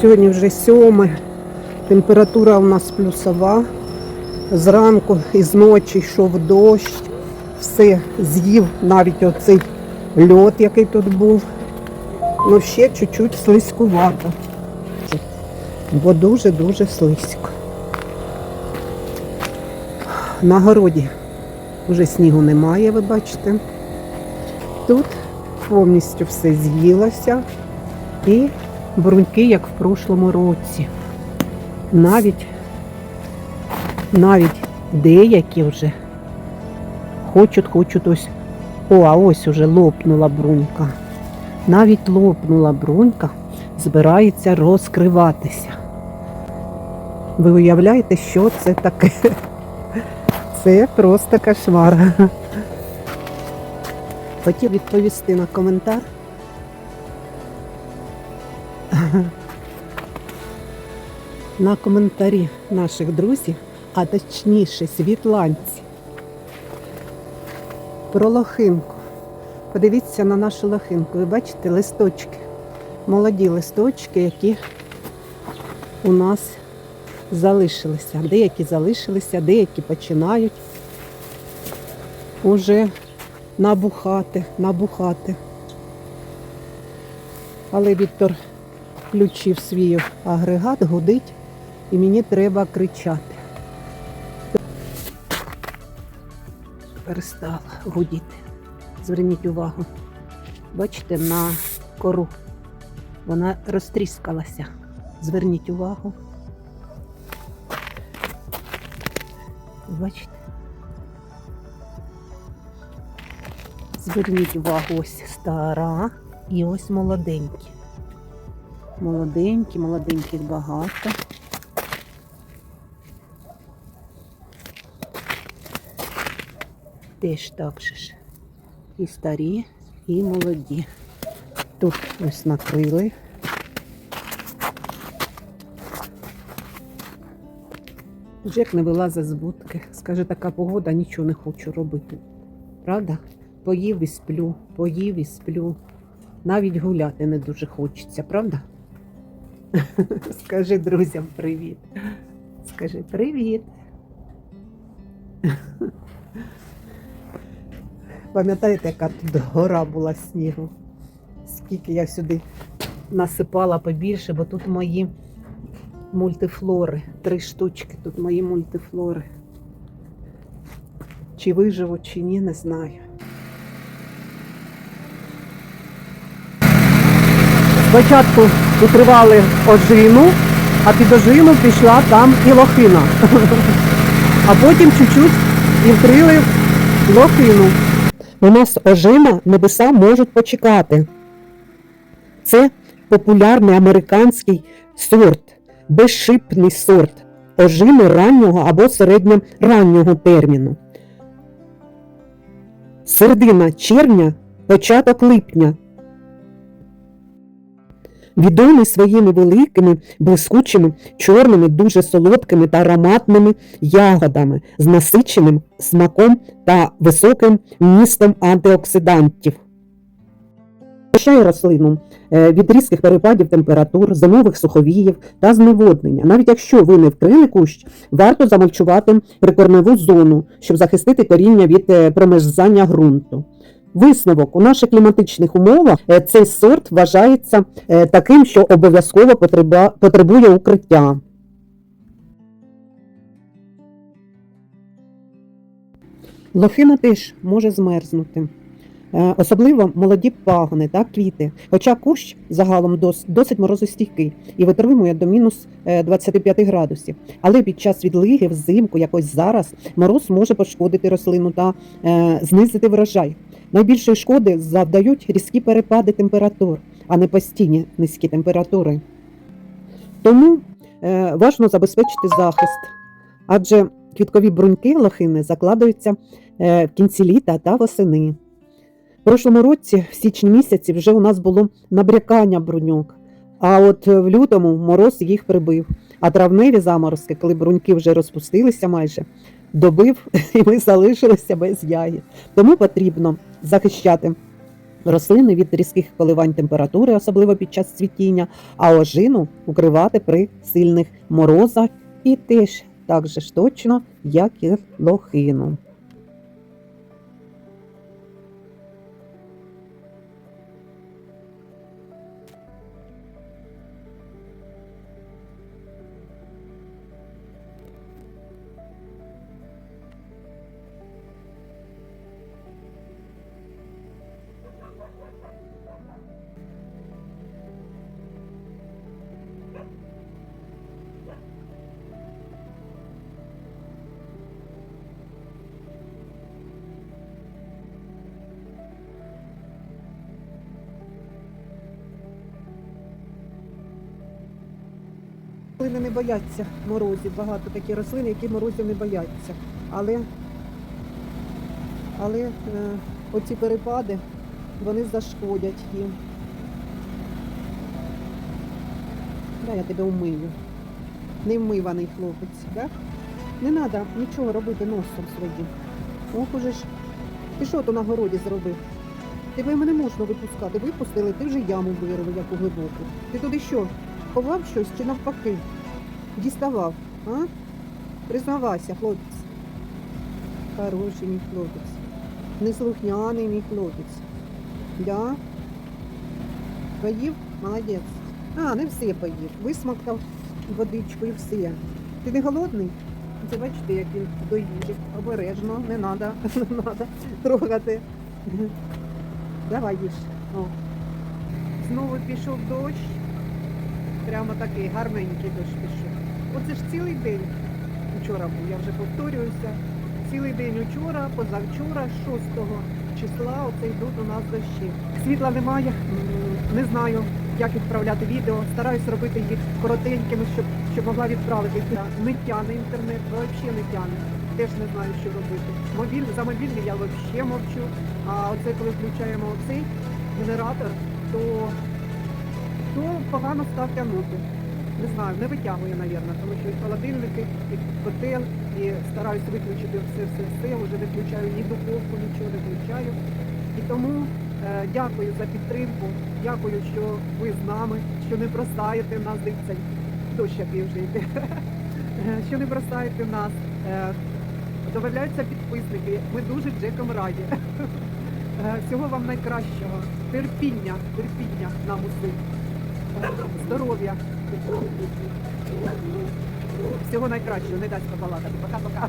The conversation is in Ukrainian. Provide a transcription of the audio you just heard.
Сьогодні вже сьоме. Температура у нас плюсова. Зранку і з ночі йшов дощ. Все з'їв навіть оцей льод, який тут був. Ну ще чуть-чуть слизькувато. Бо дуже-дуже слизько. На городі вже снігу немає, ви бачите. Тут повністю все з'їлося. І бруньки, як в прошлому році. Навіть, навіть деякі вже хочуть, хочуть ось. О, а ось уже лопнула брунька. Навіть лопнула брунька, збирається розкриватися. Ви уявляєте, що це таке? Це просто кошмар. Хотів відповісти на коментар. На коментарі наших друзів, а точніше світланці. Про лохинку. Подивіться на нашу лохинку. Ви бачите листочки. Молоді листочки, які у нас залишилися. Деякі залишилися, деякі починають уже набухати, набухати. Але Віктор включив свій агрегат, гудить, і мені треба кричати. Перестала гудіти. Зверніть увагу. Бачите, на кору. Вона розтріскалася. Зверніть увагу. Бачите? Зверніть увагу, ось стара і ось молоденькі. Молоденькі, молоденьких багато. Теж так же ж. І старі, і молоді. Тут ось накрили. Жек не вилазить з будки. Скаже, така погода, нічого не хочу робити. Правда? Поїв і сплю, поїв і сплю. Навіть гуляти не дуже хочеться, правда? Скажи друзям привіт. Скажи привіт. Пам'ятаєте, яка тут гора була снігу? Скільки я сюди насипала побільше, бо тут мої мультифлори. Три штучки тут мої мультифлори. Чи виживу, чи ні, не знаю. Спочатку укривали ожину, а під ожину пішла там і лохина. А потім чуть-чуть і вкрили лохину. У нас ожина небеса можуть почекати. Це популярний американський сорт, безшипний сорт ожини раннього або середньораннього терміну. Середина червня, початок липня. Відомий своїми великими, блискучими, чорними, дуже солодкими та ароматними ягодами з насиченим смаком та високим вмістом антиоксидантів. Захищає рослину е, від різких перепадів температур, зимових суховіїв та зневоднення. Навіть якщо ви не вкрили кущ, варто замульчувати прикормову зону, щоб захистити коріння від е, промерзання ґрунту. Висновок у наших кліматичних умовах е, цей сорт вважається е, таким, що обов'язково потребує укриття. Лохина теж може змерзнути. Е, Особливо молоді пагони та квіти. Хоча кущ загалом дос- досить морозостійкий і витримує до мінус е, 25 градусів. Але під час відлиги взимку, якось зараз, мороз може пошкодити рослину та знизити врожай. Найбільшої шкоди завдають різкі перепади температур, а не постійні низькі температури. Тому е, важливо забезпечити захист, адже квіткові бруньки лохини закладаються е, в кінці літа та восени. В прошлому році, в січні місяці, вже у нас було набрякання бруньок, а от в лютому мороз їх прибив. А травневі заморозки, коли бруньки вже розпустилися майже, добив, і ми залишилися без ягід. Тому потрібно захищати рослини від різких коливань температури, особливо під час цвітіння, а ожину укривати при сильних морозах і теж так же ж точно, як і лохину. Рослини не бояться морозів. Багато такі рослини, які морозів не бояться. Але, але е, оці перепади вони зашкодять їм. Дай я тебе умию. Не вмиваний хлопець, так? Не треба нічого робити носом своїм. Ох уже ж. Ти що то на городі зробив? Тебе мене можна випускати. Випустили, ти вже яму вирив, яку глибоку. Ти туди що? Ховав щось чи навпаки? Діставав, а? Признавайся, хлопець. Хороший мій хлопець. Неслухняний мій хлопець. Да? Поїв? Молодець. А, не все поїв. Висмоктав водичку і все. Ти не голодний? Це бачите, як він до. Обережно, не треба, не трогати. Давай їж. О. Знову пішов дощ. Прямо такий гарненький дощ пішов. Оце ж цілий день. Вчора був, я вже повторююся. Цілий день учора, позавчора, 6 числа, оце йдуть у нас дощі. Світла немає, не знаю, як відправляти відео. Стараюсь робити їх коротенькими, щоб, щоб могла відправити. Не тяне інтернет, взагалі не тяне. Теж не знаю, що робити. Мобіль, за мобільний я взагалі мовчу. А оце коли включаємо цей генератор, то то погано став тягнути. Не знаю, не витягує, мабуть, тому що і холодильники, і котел, і стараюсь виключити все, все, все. Вже не включаю ні духовку, нічого не включаю. І тому е, дякую за підтримку, дякую, що ви з нами, що не бросаєте нас, дивіться, дощ який вже йде, Е, що не бросаєте нас. Е, Добавляються підписники. Ми дуже Джеком раді. Е, Всього вам найкращого. Терпіння, терпіння нам усім. Здоров'я. Всього найкращого. Не дасть побалакати. Пока-пока.